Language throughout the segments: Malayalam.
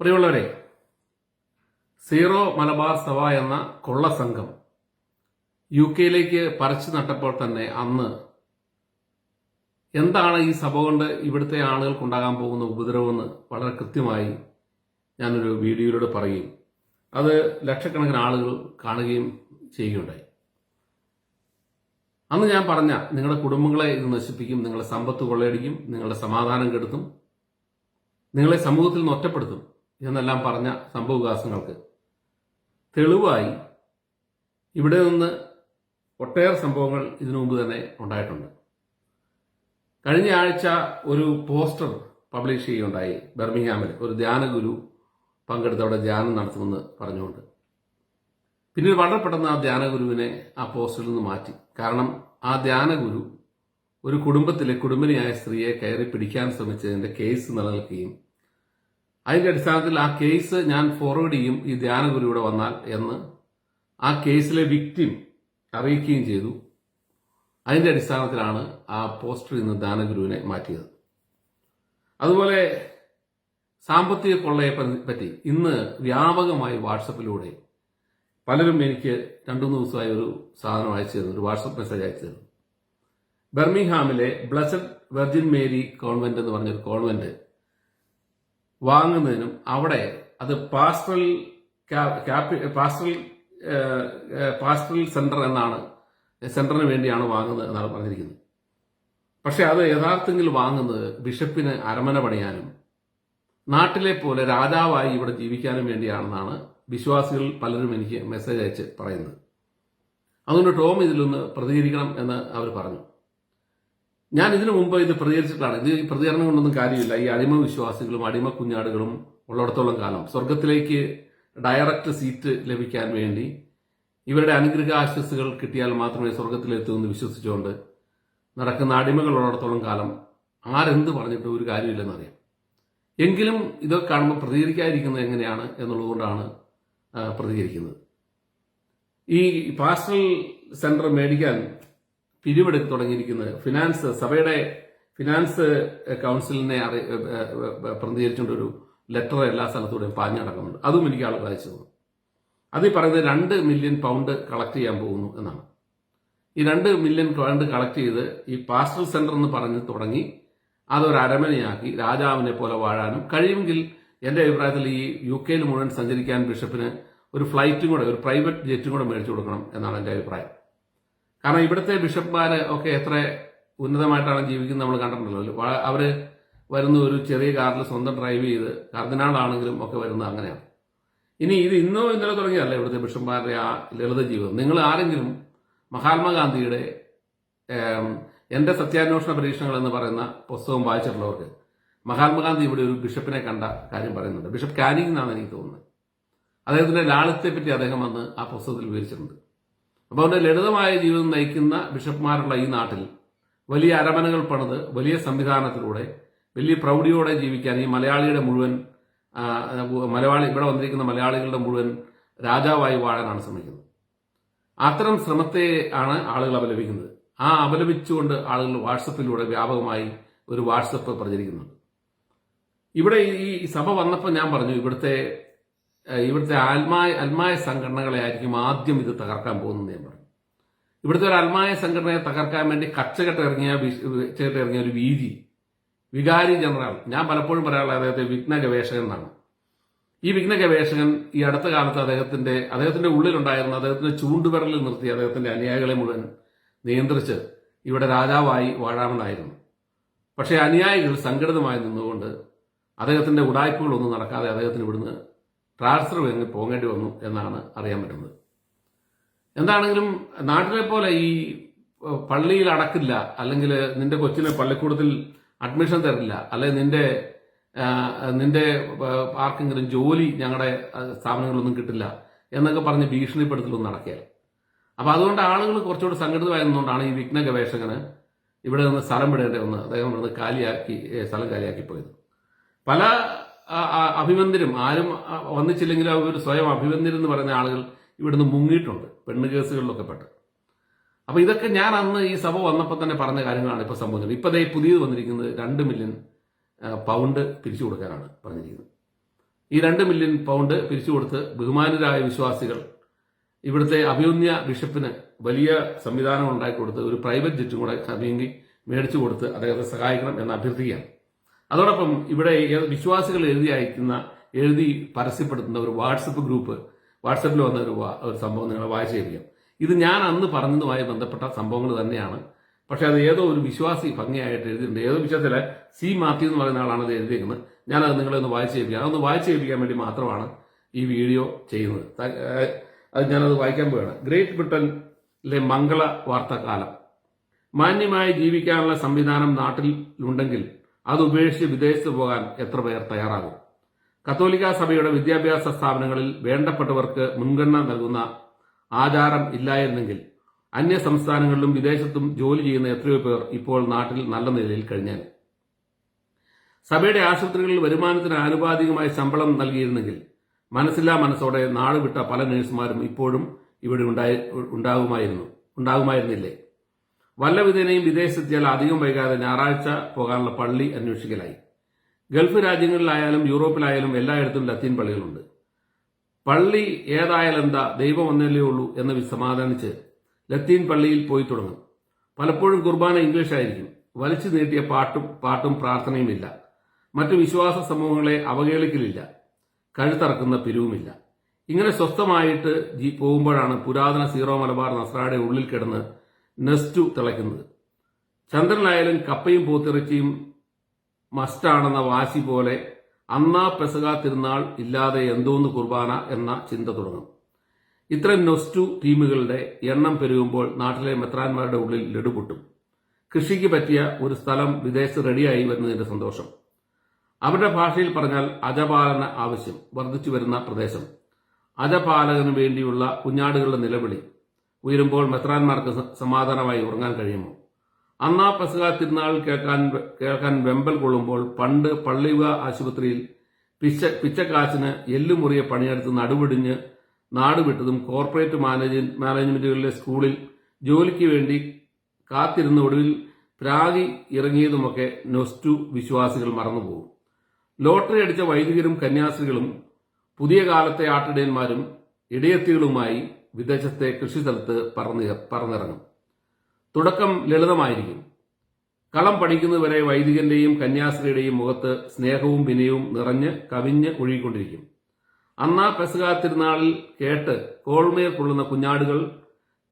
പ്രിയമുള്ളവരെ സീറോ മലബാർ സഭ എന്ന കൊള്ള സംഘം യു കെയിലേക്ക് പറിച്ചു നട്ടപ്പോൾ തന്നെ അന്ന് എന്താണ് ഈ സഭ കൊണ്ട് ഇവിടുത്തെ ആളുകൾക്കുണ്ടാകാൻ പോകുന്ന ഉപദ്രവമെന്ന് വളരെ കൃത്യമായി ഞാനൊരു വീഡിയോയിലൂടെ പറയുകയും അത് ലക്ഷക്കണക്കിന് ആളുകൾ കാണുകയും ചെയ്യുകയുണ്ടായി. അന്ന് ഞാൻ പറഞ്ഞ നിങ്ങളുടെ കുടുംബങ്ങളെ ഇത് നശിപ്പിക്കും നിങ്ങളുടെ സമ്പത്ത് കൊള്ളയടിക്കും നിങ്ങളുടെ സമാധാനം കെടുത്തും നിങ്ങളെ സമൂഹത്തിൽ നിന്ന് ഒറ്റപ്പെടുത്തും. എന്നെല്ലാം പറഞ്ഞ സംഭവവികാസങ്ങൾക്ക്. തെളിവായി ഇവിടെ നിന്ന് ഒട്ടേറെ സംഭവങ്ങൾ ഇതിനു മുമ്പ് തന്നെ ഉണ്ടായിട്ടുണ്ട്. കഴിഞ്ഞ ആഴ്ച ഒരു പോസ്റ്റർ പബ്ലിഷ് ചെയ്യുകയുണ്ടായി ബെർമിംഗ്ഹാമിൽ. ഒരു ധ്യാനഗുരു പങ്കെടുത്ത് അവിടെ ധ്യാനം നടത്തുമെന്ന് പറഞ്ഞുകൊണ്ട്. പിന്നീട് വളരെ പെട്ടെന്ന് ആ ധ്യാനഗുരുവിനെ ആ പോസ്റ്ററിൽ നിന്ന് മാറ്റി. കാരണം ആ ധ്യാനഗുരു ഒരു കുടുംബത്തിലെ കുടുംബിനിയായ സ്ത്രീയെ കയറി പിടിക്കാൻ ശ്രമിച്ചതിന്റെ കേസ് നിലനിൽക്കുകയും അതിന്റെ അടിസ്ഥാനത്തിൽ ആ കേസ് ഞാൻ ഫോർവേഡ് ചെയ്യും ഈ ധ്യാനഗുരു ഇവിടെ വന്നാൽ എന്ന് ആ കേസിലെ വിക്ടിം അറിയിക്കുകയും ചെയ്തു. അതിന്റെ അടിസ്ഥാനത്തിലാണ് ആ പോസ്റ്ററിൽ നിന്ന് ധ്യാനഗുരുവിനെ മാറ്റിയത്. അതുപോലെ സാമ്പത്തിക കൊള്ളയെ പറ്റി ഇന്ന് വ്യാപകമായി വാട്സപ്പിലൂടെ പലരും എനിക്ക് രണ്ടു ദിവസമായി ഒരു സാധനം അയച്ചു തരുന്നു ഒരു വാട്സപ്പ് മെസ്സേജ് അയച്ചു തരുന്നു. ബെർമിംഗ്ഹാമിലെ ബ്ലസഡ് വെർജിൻ മേരി കോൺവെന്റ് എന്ന് പറഞ്ഞൊരു കോൺവെന്റ് വാങ്ങുന്നതിനും അവിടെ അത് പാസ്റ്ററൽ പാസ്റ്ററൽ പാസ്റ്ററൽ സെന്റർ എന്നാണ് സെന്ററിന് വേണ്ടിയാണ് വാങ്ങുന്നത് എന്നാണ് പറഞ്ഞിരിക്കുന്നത്. പക്ഷെ അത് യഥാർത്ഥത്തിൽ വാങ്ങുന്നത് ബിഷപ്പിന് അരമന പണിയാനും നാട്ടിലെ പോലെ രാജാവായി ഇവിടെ ജീവിക്കാനും വേണ്ടിയാണെന്നാണ് വിശ്വാസികൾ പലരും എനിക്ക് മെസ്സേജ് അയച്ച് പറയുന്നത്. അതുകൊണ്ട് ടോം ഇതിലൊന്ന് പ്രതികരിക്കണം എന്ന് അവർ പറഞ്ഞു. ഞാൻ ഇതിനു മുമ്പ് ഇത് പ്രതികരിച്ചിട്ടാണ് ഇത് പ്രതികരണം കൊണ്ടൊന്നും കാര്യമില്ല. ഈ അടിമ വിശ്വാസികളും അടിമ കുഞ്ഞാടുകളും ഉള്ളിടത്തോളം കാലം സ്വർഗത്തിലേക്ക് ഡയറക്റ്റ് സീറ്റ് ലഭിക്കാൻ വേണ്ടി ഇവരുടെ അനുഗ്രഹ കിട്ടിയാൽ മാത്രമേ സ്വർഗത്തിലെത്തൂ എന്ന് വിശ്വസിച്ചുകൊണ്ട് നടക്കുന്ന അടിമകൾ ഉള്ളിടത്തോളം കാലം ആരെന്ത് പറഞ്ഞിട്ട് ഒരു കാര്യമില്ലെന്നറിയാം എങ്കിലും ഇതൊക്കെ കാണുമ്പോൾ പ്രതികരിക്കാതിരിക്കുന്നത് എങ്ങനെയാണ് എന്നുള്ളതുകൊണ്ടാണ് പ്രതികരിക്കുന്നത്. ഈ പാസ്റ്ററൽ സെന്റർ മേടിക്കാൻ പിരിവെടുത്ത് തുടങ്ങിയിരിക്കുന്നത്. ഫിനാൻസ് സഭയുടെ ഫിനാൻസ് കൗൺസിലിനെ അറി ഏ, ഏ, ഏ, പ്രതികരിച്ചുകൊണ്ട് ഒരു ലെറ്റർ എല്ലാ സ്ഥലത്തൂടെയും പാഞ്ഞു നടക്കുന്നുണ്ട് അതും എനിക്ക് ആൾ വായിച്ചു തന്നു. അതിൽ പറയുന്നത് രണ്ട് മില്യൺ പൗണ്ട് കളക്ട് ചെയ്യാൻ പോകുന്നു എന്നാണ്. ഈ രണ്ട് മില്യൺ പൗണ്ട് കളക്ട് ചെയ്ത് ഈ പാസ്റ്റൽ സെന്റർ എന്ന് പറഞ്ഞ് തുടങ്ങി അതൊരു അരമനയാക്കി രാജാവിനെ പോലെ വാഴാനും കഴിയുമെങ്കിൽ എന്റെ അഭിപ്രായത്തിൽ ഈ യു കെയിൽ മുഴുവൻ സഞ്ചരിക്കാൻ ബിഷപ്പിന് ഒരു ഫ്ലൈറ്റും കൂടെ ഒരു പ്രൈവറ്റ് ജെറ്റും കൂടെ മേടിച്ചു കൊടുക്കണം എന്നാണ് എന്റെ അഭിപ്രായം. കാരണം ഇവിടുത്തെ ബിഷപ്പ്മാര് ഒക്കെ എത്ര ഉന്നതമായിട്ടാണ് ജീവിക്കുന്നത് നമ്മൾ കണ്ടിട്ടുണ്ടല്ലോ. അവർ വരുന്ന ഒരു ചെറിയ കാറിൽ സ്വന്തം ഡ്രൈവ് ചെയ്ത് കർദിനാളാണെങ്കിലും ഒക്കെ വരുന്നത് അങ്ങനെയാണ്. ഇനി ഇത് ഇന്നോ ഇന്നലെ തുടങ്ങിയതല്ല ഇവിടുത്തെ ബിഷപ്പ്മാരുടെ ആ ലളിത ജീവിതം. നിങ്ങൾ ആരെങ്കിലും മഹാത്മാഗാന്ധിയുടെ എന്റെ സത്യാന്വേഷണ പരീക്ഷണങ്ങൾ എന്ന് പറയുന്ന പുസ്തകം വായിച്ചിട്ടുള്ളവർക്ക് മഹാത്മാഗാന്ധി ഇവിടെ ഒരു ബിഷപ്പിനെ കണ്ട കാര്യം പറയുന്നുണ്ട്. ബിഷപ്പ് കാനിങ് എന്നാണ് എനിക്ക് തോന്നുന്നത്. അദ്ദേഹത്തിന്റെ ലാളിത്യത്തെ പറ്റി അദ്ദേഹം വന്ന് ആ പുസ്തകത്തിൽ വിവരിച്ചിട്ടുണ്ട്. അപ്പോൾ അവന്റെ ലളിതമായ ജീവിതം നയിക്കുന്ന ബിഷപ്പ്മാരുള്ള ഈ നാട്ടിൽ വലിയ അരമനകൾ പണിത് വലിയ സംവിധാനത്തിലൂടെ വലിയ പ്രൗഢിയോടെ ജീവിക്കാൻ ഈ മലയാളിയുടെ മുഴുവൻ മലയാളി ഇവിടെ വന്നിരിക്കുന്ന മലയാളികളുടെ മുഴുവൻ രാജാവായി വാഴാനാണ് ശ്രമിക്കുന്നത്. അത്തരം ശ്രമത്തെ ആണ് ആളുകൾ അപലപിക്കുന്നത്. ആ അപലപിച്ചുകൊണ്ട് ആളുകൾ വാട്സപ്പിലൂടെ വ്യാപകമായി ഒരു വാട്സപ്പ് പ്രചരിക്കുന്നുണ്ട്. ഇവിടെ ഈ സഭ വന്നപ്പോൾ ഞാൻ പറഞ്ഞു ഇവിടുത്തെ ഇവിടുത്തെ ആത്മായ അൽമായ സംഘടനകളെ ആയിരിക്കും ആദ്യം ഇത് തകർക്കാൻ പോകുന്നത് ഞാൻ പറഞ്ഞു ഇവിടുത്തെ ഒരു അൽമായ സംഘടനയെ തകർക്കാൻ വേണ്ടി കച്ചകെട്ട് ഇറങ്ങിയ ചേട്ട് ഇറങ്ങിയ ഒരു വീതി. വികാരി ജനറൽ. ഞാൻ പലപ്പോഴും പറയാനുള്ള അദ്ദേഹത്തെ വിഘ്ന ഗവേഷകൻ എന്നാണ്. ഈ വിഘ്ന ഗവേഷകൻ ഈ അടുത്ത കാലത്ത് അദ്ദേഹത്തിന്റെ അദ്ദേഹത്തിന്റെ ഉള്ളിലുണ്ടായിരുന്ന അദ്ദേഹത്തിന്റെ ചൂണ്ടുവിരലിൽ നിർത്തി അദ്ദേഹത്തിന്റെ അനുയായികളെ മുഴുവൻ നിയന്ത്രിച്ച് ഇവിടെ രാജാവായി വാഴാമെന്നായിരുന്നു. പക്ഷേ അനുയായികൾ സംഘടിതമായി നിന്നുകൊണ്ട് അദ്ദേഹത്തിന്റെ ഉടായ്പകളൊന്നും നടക്കാതെ അദ്ദേഹത്തിന് ഇവിടുന്ന് ട്രാൻസ്ഫർ വാങ്ങി പോകേണ്ടി വന്നു എന്നാണ് അറിയാൻ പറ്റുന്നത്. എന്താണെങ്കിലും നാട്ടിലെ പോലെ ഈ പള്ളിയിൽ അടക്കില്ല അല്ലെങ്കിൽ നിന്റെ കൊച്ചിനെ പള്ളിക്കൂടത്തിൽ അഡ്മിഷൻ തരില്ല അല്ലെങ്കിൽ നിന്റെ നിന്റെ ആർക്കെങ്കിലും ജോലി ഞങ്ങളുടെ സ്ഥാപനങ്ങളൊന്നും കിട്ടില്ല എന്നൊക്കെ പറഞ്ഞ് ഭീഷണിപ്പെടുത്തലൊന്നും നടക്കുകയില്ല. അപ്പോൾ അതുകൊണ്ട് ആളുകൾ കുറച്ചുകൂടി സംഘടിതമായതുകൊണ്ടാണ് ഈ വിഘ്ന ഗവേഷകന് ഇവിടെ നിന്ന് സ്ഥലം വിടേണ്ടി വന്ന് അദ്ദേഹം ഇവിടുന്ന് കാലിയാക്കി സ്ഥലം കാലിയാക്കി പോയത്. പല അഭിമന്യരും ആരും വന്നിച്ചില്ലെങ്കിലും അവർ സ്വയം അഭിമന്യരെന്ന് പറയുന്ന ആളുകൾ ഇവിടുന്ന് മുങ്ങിയിട്ടുണ്ട്. പെണ്ണ് കേസുകളിലൊക്കെ പെട്ട്. അപ്പൊ ഇതൊക്കെ ഞാൻ അന്ന് ഈ സഭ വന്നപ്പോൾ തന്നെ പറഞ്ഞ കാര്യങ്ങളാണ് ഇപ്പൊ സംഭവിച്ചത് ഇപ്പൊ ദേ പുതിയത് വന്നിരിക്കുന്നത് രണ്ട് മില്യൺ പൗണ്ട് പിരിച്ചു കൊടുക്കാനാണ് പറഞ്ഞിരിക്കുന്നത്. ഈ രണ്ട് മില്യൺ പൗണ്ട് പിരിച്ചു കൊടുത്ത് ബഹുമാനരായ വിശ്വാസികൾ ഇവിടുത്തെ അഭിമന്യ ബിഷപ്പിന് വലിയ സംവിധാനം ഉണ്ടാക്കി കൊടുത്ത് ഒരു പ്രൈവറ്റ് ജെറ്റും കൂടെ സമീങ്ങി മേടിച്ചു കൊടുത്ത് അദ്ദേഹത്തെ സഹായിക്കണം എന്ന് അഭ്യർത്ഥിക്കുകയാണ്. അതോടൊപ്പം ഇവിടെ വിശ്വാസികൾ എഴുതി അയക്കുന്ന എഴുതി പരസ്യപ്പെടുത്തുന്ന ഒരു വാട്സപ്പ് ഗ്രൂപ്പ് വാട്സപ്പിൽ വന്ന ഒരു ഒരു സംഭവം നിങ്ങളെ വായിച്ചു കേൾപ്പിക്കാം. ഇത് ഞാൻ അന്ന് പറഞ്ഞതുമായി ബന്ധപ്പെട്ട സംഭവങ്ങൾ തന്നെയാണ്. പക്ഷെ അത് ഏതോ ഒരു വിശ്വാസി ഭംഗിയായിട്ട് എഴുതിയിട്ടുണ്ട്. ഏതോ വിശ്വാസത്തിലെ സി മാത്യു എന്ന് പറയുന്ന ആളാണ് അത് എഴുതിയിരിക്കുന്നത് ഞാനത് നിങ്ങളെ ഒന്ന് വായിച്ചു കേൾപ്പിക്കാം. അതൊന്ന് വായിച്ചു കേൾപ്പിക്കാൻ വേണ്ടി മാത്രമാണ് ഈ വീഡിയോ ചെയ്യുന്നത്. അത് ഞാനത് വായിക്കാൻ പോവുകയാണ്. ഗ്രേറ്റ് ബ്രിട്ടനിലെ മംഗള വാർത്താകാലം. മാന്യമായി ജീവിക്കാനുള്ള സംവിധാനം നാട്ടിൽ ഉണ്ടെങ്കിൽ അത് ഉപേക്ഷിച്ച് വിദേശത്ത് പോകാൻ എത്ര പേർ തയ്യാറാകും? കത്തോലിക്ക സഭയുടെ വിദ്യാഭ്യാസ സ്ഥാപനങ്ങളിൽ വേണ്ടപ്പെട്ടവർക്ക് മുൻഗണന നൽകുന്ന ആചാരം ഇല്ലായിരുന്നെങ്കിൽ അന്യ സംസ്ഥാനങ്ങളിലും വിദേശത്തും ജോലി ചെയ്യുന്ന എത്രയോ പേർ ഇപ്പോൾ നാട്ടിൽ നല്ല നിലയിൽ കഴിഞ്ഞാൽ സഭയുടെ ആശുപത്രികളിൽ വരുമാനത്തിന് ആനുപാതികമായ ശമ്പളം നൽകിയിരുന്നെങ്കിൽ മനസ്സില്ലാ മനസ്സോടെ നാടുവിട്ട പല നഴ്സുമാരും ഇപ്പോഴും ഇവിടെ ഉണ്ടായി ഉണ്ടാകുമായിരുന്നു ഉണ്ടാകുമായിരുന്നില്ലേ? വല്ല വിധേനയും വിദേശത്തെത്തിയാൽ അധികം വൈകാതെ ഞായറാഴ്ച പോകാനുള്ള പള്ളി അന്വേഷിക്കലായി. ഗൾഫ് രാജ്യങ്ങളിലായാലും യൂറോപ്പിലായാലും എല്ലായിടത്തും ലത്തീൻ പള്ളികളുണ്ട്. പള്ളി ഏതായാലും എന്താ ദൈവം ഒന്നല്ലേ ഉള്ളൂ എന്ന് സമാധാനിച്ച് ലത്തീൻ പള്ളിയിൽ പോയി തുടങ്ങും. പലപ്പോഴും കുർബാന ഇംഗ്ലീഷ് ആയിരിക്കും. വലിച്ചു നീട്ടിയ പാട്ടും പാട്ടും പ്രാർത്ഥനയുമില്ല. മറ്റു വിശ്വാസ സമൂഹങ്ങളെ അവഹേളിക്കലില്ല. കഴുത്തറക്കുന്ന പിരിവുമില്ല. ഇങ്ങനെ സ്വസ്ഥമായിട്ട് പോകുമ്പോഴാണ് പുരാതന സീറോ മലബാർ നസ്രാടെ ഉള്ളിൽ കിടന്ന് നെസ്റ്റു തിളയ്ക്കുന്നത്. ചന്ദ്രനായാലും കപ്പയും പൂത്തിറച്ചിയും മസ്റ്റാണെന്ന വാശി പോലെ അന്നാ പെസക തിരുനാൾ ഇല്ലാതെ എന്തോന്ന് കുർബാന എന്ന ചിന്ത തുടങ്ങും. ഇത്തരം നൊസ്റ്റു ടീമുകളുടെ എണ്ണം പെരുകുമ്പോൾ നാട്ടിലെ മെത്രാന്മാരുടെ ഉള്ളിൽ ലഡുപൊട്ടും കൃഷിക്ക് പറ്റിയ ഒരു സ്ഥലം വിദേശ റെഡിയായി വരുന്നതിന്റെ സന്തോഷം. അവരുടെ ഭാഷയിൽ പറഞ്ഞാൽ അജപാലന ആവശ്യം വർദ്ധിച്ചു വരുന്ന പ്രദേശം. അജപാലകന് വേണ്ടിയുള്ള കുഞ്ഞാടുകളുടെ നിലവിളി ഉയരുമ്പോൾ മെത്രാന്മാർക്ക് സമാധാനമായി ഉറങ്ങാൻ കഴിയുമോ? അന്നാ പെസക തിരുനാൾ കേൾക്കാൻ കേൾക്കാൻ വെമ്പൽ കൊള്ളുമ്പോൾ പണ്ട് പള്ളിവ ആശുപത്രിയിൽ പിച്ച പിച്ചക്കാശിന് എല്ലുമുറിയെ പണിയെടുത്ത് നടുവിടിഞ്ഞ് നാടുവിട്ടതും കോർപ്പറേറ്റ് മാനേജ് മാനേജ്മെന്റുകളിലെ സ്കൂളിൽ ജോലിക്ക് വേണ്ടി കാത്തിരുന്ന ഒടുവിൽ പ്രാഗി ഇറങ്ങിയതുമൊക്കെ നൊസ്റ്റു വിശ്വാസികൾ മറന്നുപോകും. ലോട്ടറി അടിച്ച വൈദികരും കന്യാസ്ത്രീകളും പുതിയ കാലത്തെ ആട്ടിടയന്മാരും ഇടയത്തികളുമായി വിദേശത്തെ കൃഷിസ്ഥലത്ത് പറന്ന് പറന്നിറങ്ങും. തുടക്കം ലളിതമായിരിക്കും. കളം പഠിക്കുന്നതുവരെ വൈദികന്റെയും കന്യാസ്ത്രീയുടെയും മുഖത്ത് സ്നേഹവും വിനയവും നിറഞ്ഞ് കവിഞ്ഞ് ഒഴുകിക്കൊണ്ടിരിക്കും. അന്നാ പെസക തിരുനാളിൽ കേട്ട് കോൾമേർ കൊള്ളുന്ന കുഞ്ഞാടുകൾ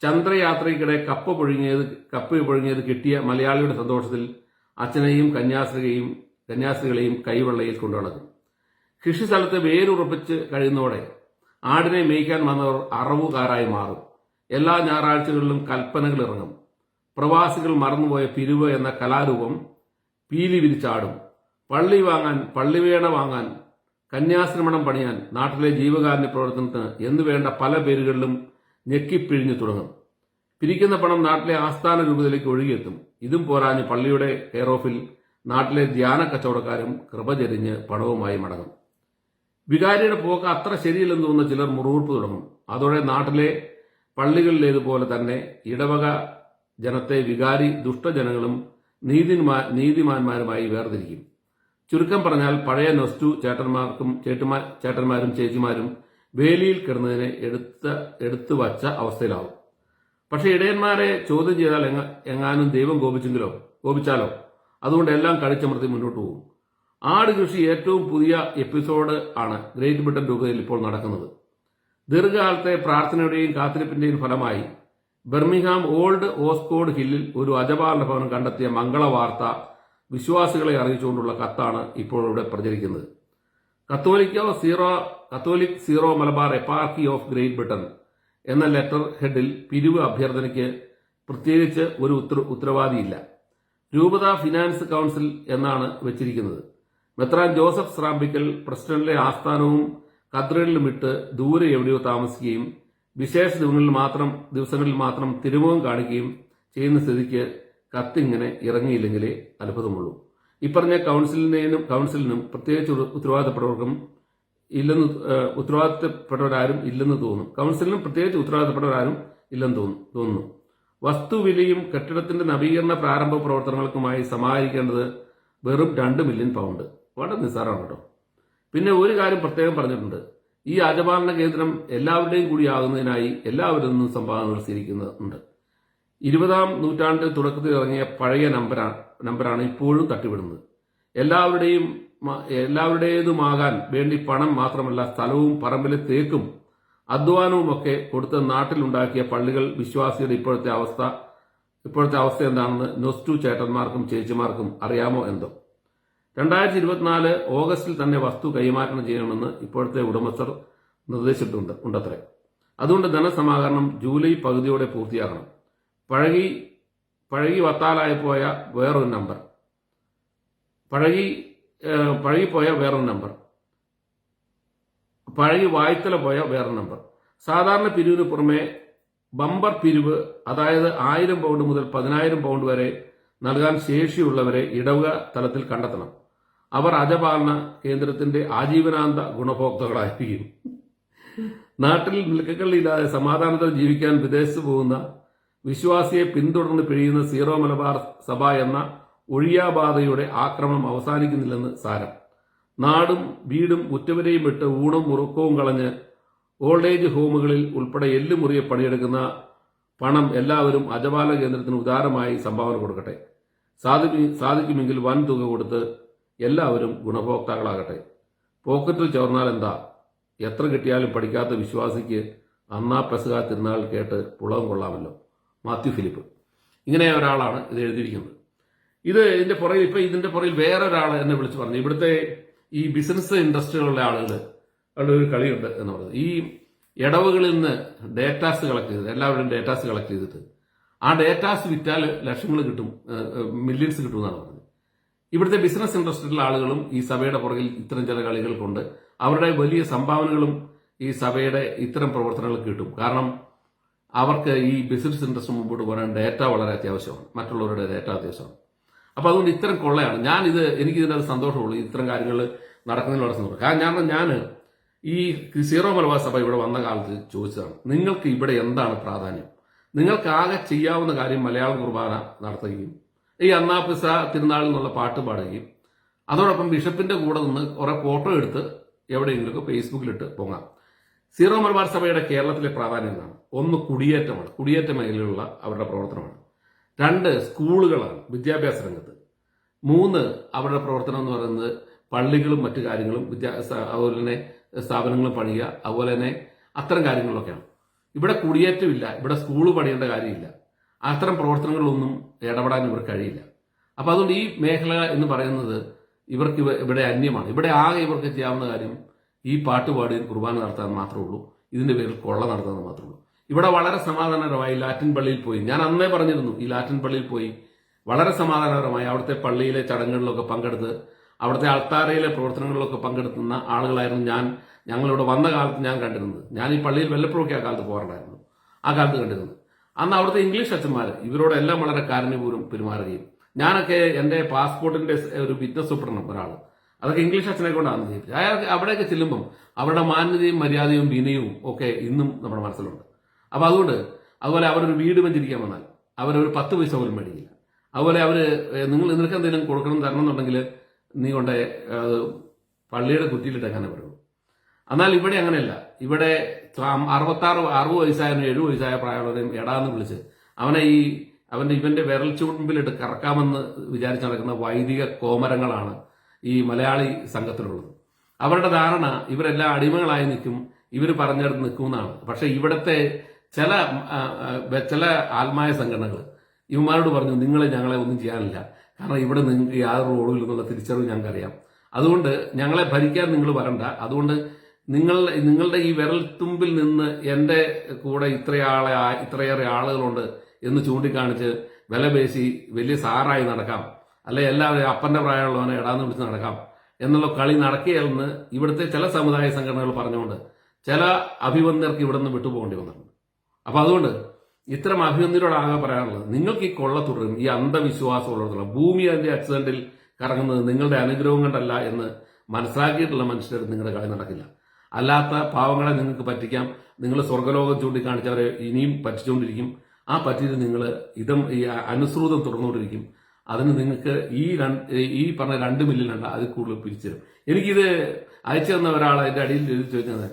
ചന്ദ്രയാത്രയ്ക്കിടെ കപ്പ പൊഴുങ്ങിയത് കപ്പ പൊഴുങ്ങിയത് കിട്ടിയ മലയാളിയുടെ സന്തോഷത്തിൽ അച്ഛനെയും കന്യാസ്ത്രീയെയും കന്യാസ്ത്രീകളെയും കൈവെള്ളയിൽ കൊണ്ടുനടക്കും. കൃഷിസ്ഥലത്ത് വേരുറപ്പിച്ച് കഴിയുന്നതോടെ ആടിനെ മേയ്ക്കാൻ വന്നവർ അറവുകാരായി മാറും. എല്ലാ ഞായറാഴ്ചകളിലും കൽപ്പനകൾ ഇറങ്ങും. പ്രവാസികൾ മറന്നുപോയ പിരിവ് എന്ന കലാരൂപം പീലി വിരിച്ചാടും. പള്ളി വാങ്ങാൻ പള്ളിവേണ വാങ്ങാൻ കന്യാശ്രമണം പണിയാൻ നാട്ടിലെ ജീവകാരുണ്യ പ്രവർത്തനത്തിന് എന്നു വേണ്ട പല പേരുകളിലും ഞെക്കിപ്പിഴിഞ്ഞു തുടങ്ങും. പിരിക്കുന്ന പണം നാട്ടിലെ ആസ്ഥാന രൂപതയിലേക്ക് ഒഴുകിയെത്തും. ഇതും പോരാഞ്ഞ് പള്ളിയുടെ കെയർ ഓഫിൽ നാട്ടിലെ ധ്യാന കച്ചവടക്കാരും കൃപ ചെരിഞ്ഞ് പണവുമായി മടങ്ങും. വികാരിയുടെ പോക്ക് അത്ര ശരിയല്ലെന്ന് തോന്നുന്ന ചിലർ മുറുകുറുപ്പ് തുടങ്ങും. അതോടെ നാട്ടിലെ പള്ളികളിലേതുപോലെ തന്നെ ഇടവക ജനത്തെ വികാരി ദുഷ്ടജനങ്ങളും നീതിമാ നീതിമാന്മാരുമായി വേർതിരിക്കും. ചുരുക്കം പറഞ്ഞാൽ പഴയ നൊസ്റ്റു ചേട്ടന്മാർക്കും ചേട്ടുമാ ചേട്ടന്മാരും ചേച്ചിമാരും വേലിയിൽ കിടന്നതിനെ എടുത്ത എടുത്തു വച്ച അവസ്ഥയിലാവും. പക്ഷെ ഇടയന്മാരെ ചോദ്യം ചെയ്താൽ എങ്ങാനും ദൈവം കോപിച്ചെങ്കിലോ കോപിച്ചാലോ? അതുകൊണ്ട് എല്ലാം കടിച്ചമർത്തി മുന്നോട്ട് പോകും. ആട് കൃഷി ഏറ്റവും പുതിയ എപ്പിസോഡ് ആണ് ഗ്രേറ്റ് ബ്രിട്ടൻ രൂപതയിൽ ഇപ്പോൾ നടക്കുന്നത്. ദീർഘകാലത്തെ പ്രാർത്ഥനയുടെയും കാത്തിരിപ്പിന്റെയും ഫലമായി ബെർമിംഗ്ഹാം ഓൾഡ് ഓസ്കോഡ് ഹില്ലിൽ ഒരു അജപാലന ഭവനം കണ്ടെത്തിയ മംഗള വാർത്ത വിശ്വാസികളെ അറിയിച്ചുകൊണ്ടുള്ള കത്താണ് ഇപ്പോൾ ഇവിടെ പ്രചരിക്കുന്നത്. കത്തോലിക്കോ Syro Catholic Syro Malabar eparchy of Great Britain എന്ന ലെറ്റർ ഹെഡിൽ പിരിവ് അഭ്യർത്ഥനയ്ക്ക് പ്രത്യേകിച്ച് ഒരു ഉത്തരവാദിയില്ല. രൂപത ഫിനാൻസ് കൗൺസിൽ എന്നാണ് വെച്ചിരിക്കുന്നത്. മെത്രാൻ ജോസഫ് സ്രാമ്പിക്കൽ പ്രസിഡന്റിലെ ആസ്ഥാനവും കത്രീഡലും ഇട്ട് ദൂരെ എവിടെയോ താമസിക്കുകയും വിശേഷ ദിവസങ്ങളിൽ മാത്രം ദിവസങ്ങളിൽ മാത്രം തിരുമുഖം കാണിക്കുകയും ചെയ്യുന്ന സ്ഥിതിക്ക് കത്തിങ്ങനെ ഇറങ്ങിയില്ലെങ്കിലേ അത്ഭുതമുള്ളൂ. ഇപ്പറഞ്ഞ കൗൺസിലിനും കൗൺസിലിനും പ്രത്യേകിച്ച് ഉത്തരവാദിത്തപ്പെട്ടവർക്കും ഇല്ലെന്ന് ഉത്തരവാദിത്തപ്പെട്ടവരാരും ഇല്ലെന്ന് തോന്നും. കൗൺസിലിനും പ്രത്യേകിച്ച് ഉത്തരവാദിത്തപ്പെട്ടവരാരും ഇല്ലെന്ന് തോന്നും തോന്നുന്നു. വസ്തുവിലയും കെട്ടിടത്തിന്റെ നവീകരണ പ്രാരംഭ പ്രവർത്തനങ്ങൾക്കുമായി സമാഹരിക്കേണ്ടത് വെറും രണ്ട് മില്യൺ പൗണ്ട്. വളരെ നിസ്സാരമാണ് കേട്ടോ. പിന്നെ ഒരു കാര്യം പ്രത്യേകം പറഞ്ഞിട്ടുണ്ട്. ഈ ആചപാലന കേന്ദ്രം എല്ലാവരുടെയും കൂടി ആകുന്നതിനായി എല്ലാവരിൽ നിന്നും സംഭാവനകൾ സ്വീകരിക്കുന്നുണ്ട് ഇരുപതാം നൂറ്റാണ്ടിൽ തുടക്കത്തിൽ ഇറങ്ങിയ പഴയ നമ്പരാണ് നമ്പറാണ് ഇപ്പോഴും തട്ടിവിടുന്നത്. എല്ലാവരുടെയും എല്ലാവരുടേതുമാകാൻ വേണ്ടി പണം മാത്രമല്ല സ്ഥലവും പറമ്പിലെ തേക്കും അധ്വാനവും ഒക്കെ കൊടുത്ത് നാട്ടിലുണ്ടാക്കിയ പള്ളികൾ വിശ്വാസിയുടെ ഇപ്പോഴത്തെ അവസ്ഥ ഇപ്പോഴത്തെ അവസ്ഥ എന്താണെന്ന് നൊസ്റ്റു ചേട്ടന്മാർക്കും ചേച്ചിമാർക്കും അറിയാമോ എന്തോ? രണ്ടായിരത്തി ഇരുപത്തിനാല് ഓഗസ്റ്റിൽ തന്നെ വസ്തു കൈമാറ്റം ചെയ്യണമെന്ന് ഇപ്പോഴത്തെ ഉടമസ്ഥർ നിർദ്ദേശിച്ചിട്ടുണ്ട് ഉണ്ടത്രേ. അതുകൊണ്ട് ധനസമാഹരണം ജൂലൈ പകുതിയോടെ പൂർത്തിയാക്കണം പഴകി പഴകി വത്താലായി പോയ വേറൊരു നമ്പർ. പഴകി പഴകിപ്പോയ വേറൊരു നമ്പർ. പഴകി വായ്ത്തല പോയ വേറെ നമ്പർ. സാധാരണ പിരിവിന് പുറമെ ബമ്പർ പിരിവ് അതായത് ആയിരം പൗണ്ട് മുതൽ പതിനായിരം പൗണ്ട് വരെ നൽകാൻ ശേഷിയുള്ളവരെ ഇടവക തലത്തിൽ കണ്ടെത്തണം. അവർ അജപാലന കേന്ദ്രത്തിന്റെ ആജീവനാന്ത ഗുണഭോക്താക്കളായിരിക്കും. നാട്ടിൽ നിൽക്കക്കള്ളിയില്ലാതെ സമാധാനത്തിൽ ജീവിക്കാൻ വിദേശത്ത് പോകുന്ന വിശ്വാസിയെ പിന്തുടർന്ന് പിഴിയുന്ന സീറോ മലബാർ സഭ എന്ന ഒഴിയാബാധയുടെ ആക്രമണം അവസാനിക്കുന്നില്ലെന്ന് സാരം. നാടും വീടും ഉറ്റവരെയും വിട്ട് ഊണും മുറുക്കവും കളഞ്ഞ് ഓൾഡ് ഏജ് ഹോമുകളിൽ ഉൾപ്പെടെ എല്ലുമുറിയെ പണിയെടുക്കുന്ന പണം എല്ലാവരും അജപാല കേന്ദ്രത്തിന് ഉദാരമായി സംഭാവന കൊടുക്കട്ടെ. സാധിക്കും സാധിക്കുമെങ്കിൽ വൻ തുക കൊടുത്ത് എല്ലാവരും ഗുണഭോക്താക്കളാകട്ടെ. പോക്കറ്റിൽ ചോർന്നാൽ എന്താ? എത്ര കിട്ടിയാലും പഠിക്കാത്ത വിശ്വാസിക്ക് അന്നാ പെസക തിരുനാൾ കേട്ട് പുളകം കൊള്ളാമല്ലോ. Matthew Philip. ഇങ്ങനെ ഒരാളാണ് ഇത് എഴുതിയിരിക്കുന്നത്. ഇത് ഇതിന്റെ പുറകിൽ ഇപ്പൊ ഇതിന്റെ പുറകിൽ വേറൊരാൾ എന്നെ വിളിച്ചു പറഞ്ഞു. ഇവിടുത്തെ ഈ ബിസിനസ് ഇൻഡസ്ട്രിയിലുള്ള ആളുകൾ അവരുടെ ഒരു കളിയുണ്ട് എന്ന് പറയുന്നത് ഈ ഇടവുകളിൽ നിന്ന് ഡേറ്റാസ് കളക്ട് ചെയ്ത് എല്ലാവരും ഡേറ്റാസ് കളക്ട് ചെയ്തിട്ട് ആ ഡേറ്റാസ് വിറ്റാൽ ലക്ഷങ്ങൾ കിട്ടും മില്യൺസ് കിട്ടും എന്നാണ് പറഞ്ഞത്. ഇവിടുത്തെ ബിസിനസ് ഇൻഡസ്ട്രിയിലുള്ള ആളുകളും ഈ സഭയുടെ പുറകിൽ ഇത്തരം ചില കളികൾ കൊണ്ട് അവരുടെ വലിയ സംഭാവനകളും ഈ സഭയുടെ ഇത്തരം പ്രവർത്തനങ്ങൾ കിട്ടും. കാരണം അവർക്ക് ഈ ബിസിനസ് ഇൻട്രസ്റ്റ് മുമ്പോട്ട് പോകാൻ ഡേറ്റ വളരെ അത്യാവശ്യമാണ്. മറ്റുള്ളവരുടെ ഡേറ്റ അത്യാവശ്യമാണ്. അപ്പോൾ അതുകൊണ്ട് ഇത്തരം കൊള്ളയാണ്. ഞാൻ ഇത് എനിക്ക് ഇതിനകത്ത് സന്തോഷമുള്ളൂ. ഇത്തരം കാര്യങ്ങൾ നടക്കുന്നതിൽ വളരെ സന്തോഷം. കാരണം ഞാൻ ഞാൻ ഈ സീറോ മലബാർ സഭ ഇവിടെ വന്ന കാലത്ത് ചോദിച്ചതാണ് നിങ്ങൾക്ക് ഇവിടെ എന്താണ് പ്രാധാന്യം? നിങ്ങൾക്ക് ആകെ ചെയ്യാവുന്ന കാര്യം മലയാള കുർബാന നടത്തുകയും ഈ അന്നാപ്പിസ തിരുനാൾ എന്നുള്ള പാട്ട് പാടുകയും അതോടൊപ്പം ബിഷപ്പിന്റെ കൂടെ നിന്ന് കുറെ ഫോട്ടോ എടുത്ത് എവിടെയെങ്കിലുമൊക്കെ ഫേസ്ബുക്കിലിട്ട് പൊങ്ങാം. സീറോ മലബാർ സഭയുടെ കേരളത്തിലെ പ്രാധാന്യം എന്താണ്? ഒന്ന് കുടിയേറ്റമാണ്. കുടിയേറ്റ മേഖലയിലുള്ള അവരുടെ പ്രവർത്തനമാണ്. രണ്ട് സ്കൂളുകളാണ് വിദ്യാഭ്യാസ രംഗത്ത്. മൂന്ന് അവരുടെ പ്രവർത്തനം എന്ന് പറയുന്നത് പള്ളികളും മറ്റു കാര്യങ്ങളും വിദ്യാ സ- അതുപോലെ തന്നെ സ്ഥാപനങ്ങളും പണിയുക അതുപോലെ തന്നെ അത്തരം കാര്യങ്ങളിലൊക്കെയാണ്. ഇവിടെ കുടിയേറ്റമില്ല ഇവിടെ സ്കൂൾ പണിയേണ്ട കാര്യമില്ല. അത്തരം പ്രവർത്തനങ്ങളിലൊന്നും ഇടപെടാൻ ഇവർക്ക് കഴിയില്ല. അപ്പോൾ അതുകൊണ്ട് ഈ മേഖല എന്ന് പറയുന്നത് ഇവർക്ക് ഇവിടെ അന്യമാണ്. ഇവിടെ ആകെ ഇവർക്ക് ചെയ്യാവുന്ന കാര്യം ഈ പാട്ടുപാടി കുർബാന നടത്താൻ മാത്രമേ ഉള്ളൂ. ഇതിന്റെ പേരിൽ കൊള്ള നടത്താൻ മാത്രമേ ഉള്ളൂ. ഇവിടെ വളരെ സമാധാനപരമായി ലാറ്റിൻ പള്ളിയിൽ പോയി. ഞാൻ അന്നേ പറഞ്ഞിരുന്നു ഈ ലാറ്റിൻ പള്ളിയിൽ പോയി വളരെ സമാധാനപരമായി അവിടുത്തെ പള്ളിയിലെ ചടങ്ങുകളിലൊക്കെ പങ്കെടുത്ത് അവിടുത്തെ അൾത്താരയിലെ പ്രവർത്തനങ്ങളിലൊക്കെ പങ്കെടുക്കുന്ന ആളുകളായിരുന്നു ഞാൻ. ഞങ്ങളിവിടെ വന്ന കാലത്ത് ഞാൻ കണ്ടിരുന്നത്. ഞാൻ ഈ പള്ളിയിൽ വല്ലപ്പോഴൊക്കെ ആ കാലത്ത് പോകാറുണ്ടായിരുന്നു. ആ കാലത്ത് കണ്ടിരുന്നത്. അന്ന് അവിടുത്തെ ഇംഗ്ലീഷ് അച്ഛന്മാർ ഇവരോടെല്ലാം വളരെ കാരുണ്യപൂർവം പെരുമാറുകയും ഞാനൊക്കെ എന്റെ പാസ്പോർട്ടിന്റെ ഒരു ബിസിനസ് സൂപ്രണം ഒരാൾ അതൊക്കെ ഇംഗ്ലീഷ് അച്ഛനെ കൊണ്ടാണ് ചെയ്തത്. അയാൾ അവിടെയൊക്കെ ചെല്ലുമ്പം അവരുടെ മാന്യതയും മര്യാദയും വിനയവും ഒക്കെ ഇന്നും നമ്മുടെ മനസ്സിലുണ്ട്. അപ്പോൾ അതുകൊണ്ട് അതുപോലെ അവരൊരു വീട് വെഞ്ചിരിക്കാൻ വന്നാൽ അവരൊരു പത്ത് പൈസ പോലും മേടിക്കില്ല. അതുപോലെ അവർ നിങ്ങൾ നിനക്ക് എന്തെങ്കിലും കൊടുക്കണം തരണം എന്നുണ്ടെങ്കിൽ നീ കൊണ്ട് പള്ളിയുടെ കുറ്റിയിലിട്ടേക്കാനേ പറയുള്ളൂ എന്നാൽ ഇവിടെ അങ്ങനെയല്ല. ഇവിടെ അറുപത്താറ് അറുപത് വയസ്സായാലും എഴുപത് വയസ്സായ പ്രായമുള്ളവരെയും എടാന്ന് വിളിച്ച് അവനെ ഈ അവന്റെ ഇവന്റെ വിരൽ ചൂമ്പിലിട്ട് കറക്കാമെന്ന് വിചാരിച്ച് നടക്കുന്ന വൈദിക കോമരങ്ങളാണ് ഈ മലയാളി സംഘത്തിലുള്ളത്. അവരുടെ ധാരണ ഇവരെല്ലാം അടിമകളായി നിൽക്കും ഇവർ പറഞ്ഞെടുത്ത് നിൽക്കുമെന്നാണ്. പക്ഷെ ഇവിടുത്തെ ചില ചില ആത്മായ സംഘടനകൾ ഇവന്മാരോട് പറഞ്ഞു നിങ്ങളെ ഞങ്ങളെ ഒന്നും ചെയ്യാനില്ല. കാരണം ഇവിടെ നിങ്ങൾക്ക് യാതൊരു റോഡും എന്നുള്ള തിരിച്ചറിവ് ഞങ്ങൾക്കറിയാം. അതുകൊണ്ട് ഞങ്ങളെ ഭരിക്കാൻ നിങ്ങൾ വരണ്ട. അതുകൊണ്ട് നിങ്ങൾ നിങ്ങളുടെ ഈ വിരൽത്തുമ്പിൽ നിന്ന് എന്റെ കൂടെ ഇത്രയാളെ ഇത്രയേറെ ആളുകളുണ്ട് എന്ന് ചൂണ്ടിക്കാണിച്ച് വില പേശി വലിയ സാറായി നടക്കാം. അല്ലെ എല്ലാവരും അപ്പന്റെ പ്രായമുള്ളവനെ ഇടാന്ന് വിളിച്ച് നടക്കാം. എന്നുള്ള കളി നടക്കുകയെന്ന് ഇവിടുത്തെ ചില സമുദായ സംഘടനകൾ പറഞ്ഞുകൊണ്ട് ചില അഭിബന്ധർക്ക് ഇവിടെ നിന്ന് വിട്ടുപോകേണ്ടി വന്നിട്ടുണ്ട്. അപ്പൊ അതുകൊണ്ട് ഇത്തരം അഭിവന്ദരോടാകെ പറയാനുള്ളത്. നിങ്ങൾക്ക് ഈ കൊള്ള തുടരും ഈ അന്ധവിശ്വാസം ഉള്ളിടത്തോളം ഭൂമി അതിന്റെ ആക്സിഡന്റിൽ കറങ്ങുന്നത് നിങ്ങളുടെ അനുഗ്രഹം കൊണ്ടല്ല എന്ന് മനസ്സിലാക്കിയിട്ടുള്ള മനുഷ്യർ നിങ്ങളുടെ കളി നടക്കില്ല. അല്ലാത്ത പാവങ്ങളെ നിങ്ങൾക്ക് പറ്റിക്കാം. നിങ്ങൾ സ്വർഗലോകം ചൂണ്ടിക്കാണിച്ചവരെ ഇനിയും പറ്റിച്ചുകൊണ്ടിരിക്കും. ആ പറ്റിയിട്ട് നിങ്ങൾ ഇതം ഈ അനുസൃതം തുടർന്നുകൊണ്ടിരിക്കും. അതിന് നിങ്ങൾക്ക് ഈ രണ്ട് ഈ പറഞ്ഞ രണ്ട് മില്ലിലുണ്ട് അതിൽ കൂടുതൽ പിരിച്ചു തരും എനിക്കിത് അയച്ചു തന്ന ഒരാൾ അതിന്റെ അടിയിൽ എഴുതി ചോദിക്കുന്നത്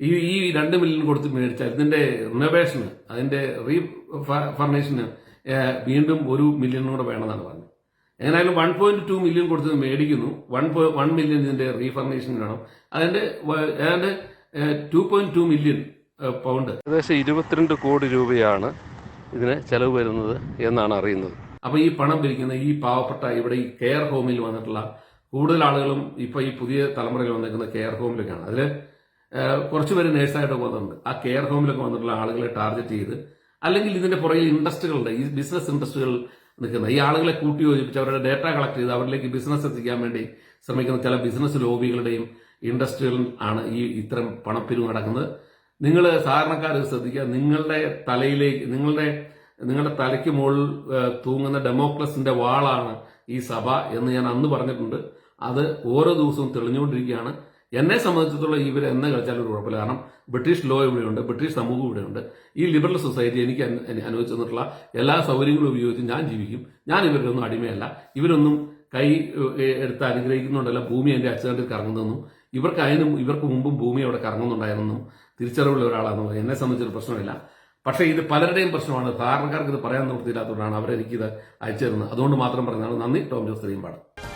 ഈ ഈ രണ്ട് മില്യൺ കൊടുത്ത് മേടിച്ചാൽ ഇതിന്റെ റിനോവേഷന് അതിന്റെ റീ ഫർണേഷന് വീണ്ടും ഒരു മില്യൺ കൂടെ വേണമെന്നാണ് പറഞ്ഞത്. എങ്ങനെയായാലും വൺ പോയിന്റ് ടു മില്യൺ കൊടുത്ത് മേടിക്കുന്നു. വൺ വൺ മില്യൺ ഇതിന്റെ റീഫർണേഷൻ വേണം അതിന്റെ ഏതാണ്ട് two point two million pound ഏകദേശം ഇരുപത്തിരണ്ട് കോടി രൂപയാണ് ഇതിന് ചെലവ് വരുന്നത് എന്നാണ് അറിയുന്നത്. അപ്പൊ ഈ പണം പിരിക്കുന്ന ഈ പാവപ്പെട്ട ഇവിടെ ഈ കെയർ ഹോമിൽ വന്നിട്ടുള്ള കൂടുതൽ ആളുകളും ഇപ്പൊ ഈ പുതിയ തലമുറയിൽ വന്നിരിക്കുന്ന കെയർ ഹോമിലൊക്കെയാണ് അതിൽ കുറച്ച് പേര് നേഴ്സായിട്ടൊക്കെ വന്നിട്ടുണ്ട് ആ കെയർ ഹോമിലൊക്കെ വന്നിട്ടുള്ള ആളുകളെ ടാർഗറ്റ് ചെയ്ത് അല്ലെങ്കിൽ ഇതിന്റെ പുറകിൽ ഇൻഡസ്ട്രികളുടെ ഈ ബിസിനസ് ഇൻഡസ്ട്രികൾ നിൽക്കുന്ന ഈ ആളുകളെ കൂട്ടി യോജിപ്പിച്ച് അവരുടെ ഡേറ്റ കളക്ട് ചെയ്ത് അവരിലേക്ക് ബിസിനസ് എത്തിക്കാൻ വേണ്ടി ശ്രമിക്കുന്ന ചില ബിസിനസ് ലോബികളുടെയും ഇൻഡസ്ട്രികളും ആണ് ഈ ഇത്തരം പണപ്പിരിവ് നടക്കുന്നത്. നിങ്ങൾ സാധാരണക്കാർ ശ്രദ്ധിക്കുക നിങ്ങളുടെ തലയിലേക്ക് നിങ്ങളുടെ നിങ്ങളുടെ തലയ്ക്ക് മുകളിൽ തൂങ്ങുന്ന ഡെമോക്രസിന്റെ വാളാണ് ഈ സഭ എന്ന് ഞാൻ അന്ന് പറഞ്ഞിട്ടുണ്ട്. അത് ഓരോ ദിവസവും തെളിഞ്ഞുകൊണ്ടിരിക്കുകയാണ്. എന്നെ സംബന്ധിച്ചിടത്തോളം ഇവർ എന്നെ കളിച്ചാലും ഒരു കുഴപ്പമില്ല. കാരണം ബ്രിട്ടീഷ് ലോ ഇവിടെയുണ്ട് ബ്രിട്ടീഷ് സമൂഹം ഇവിടെയുണ്ട്. ഈ ലിബറൽ സൊസൈറ്റി എനിക്ക് അനു- അനു- അനുവദിച്ചു തന്നിട്ടുള്ള എല്ലാ സൗകര്യങ്ങളും ഉപയോഗിച്ച് ഞാൻ ജീവിക്കും. ഞാൻ ഇവരുടെ അടിമയല്ല. ഇവരൊന്നും കൈ എടുത്ത് അനുഗ്രഹിക്കുന്നുണ്ടല്ല. ഭൂമി എന്റെ അച്ഛനാട്ടിൽ കറങ്ങുന്നതെന്നും ഇവർക്ക് അതിനും ഇവർക്ക് മുമ്പും ഭൂമി അവിടെ കറങ്ങുന്നുണ്ടായിരുന്നെന്നും തിരിച്ചറിവുള്ള ഒരാളാണെന്ന് എന്നെ സംബന്ധിച്ചൊരു പ്രശ്നമില്ല. പക്ഷേ ഇത് പലരുടെയും പ്രശ്നമാണ്. സാധാരണക്കാർക്ക് ഇത് പറയാൻ നിർത്തിയില്ലാത്തതുകൊണ്ടാണ് അവരെനിക്കിത് അയച്ചു തരുന്നത്. അതുകൊണ്ട് മാത്രം പറഞ്ഞാണ് നന്ദി ടോം ജോസ് പാട്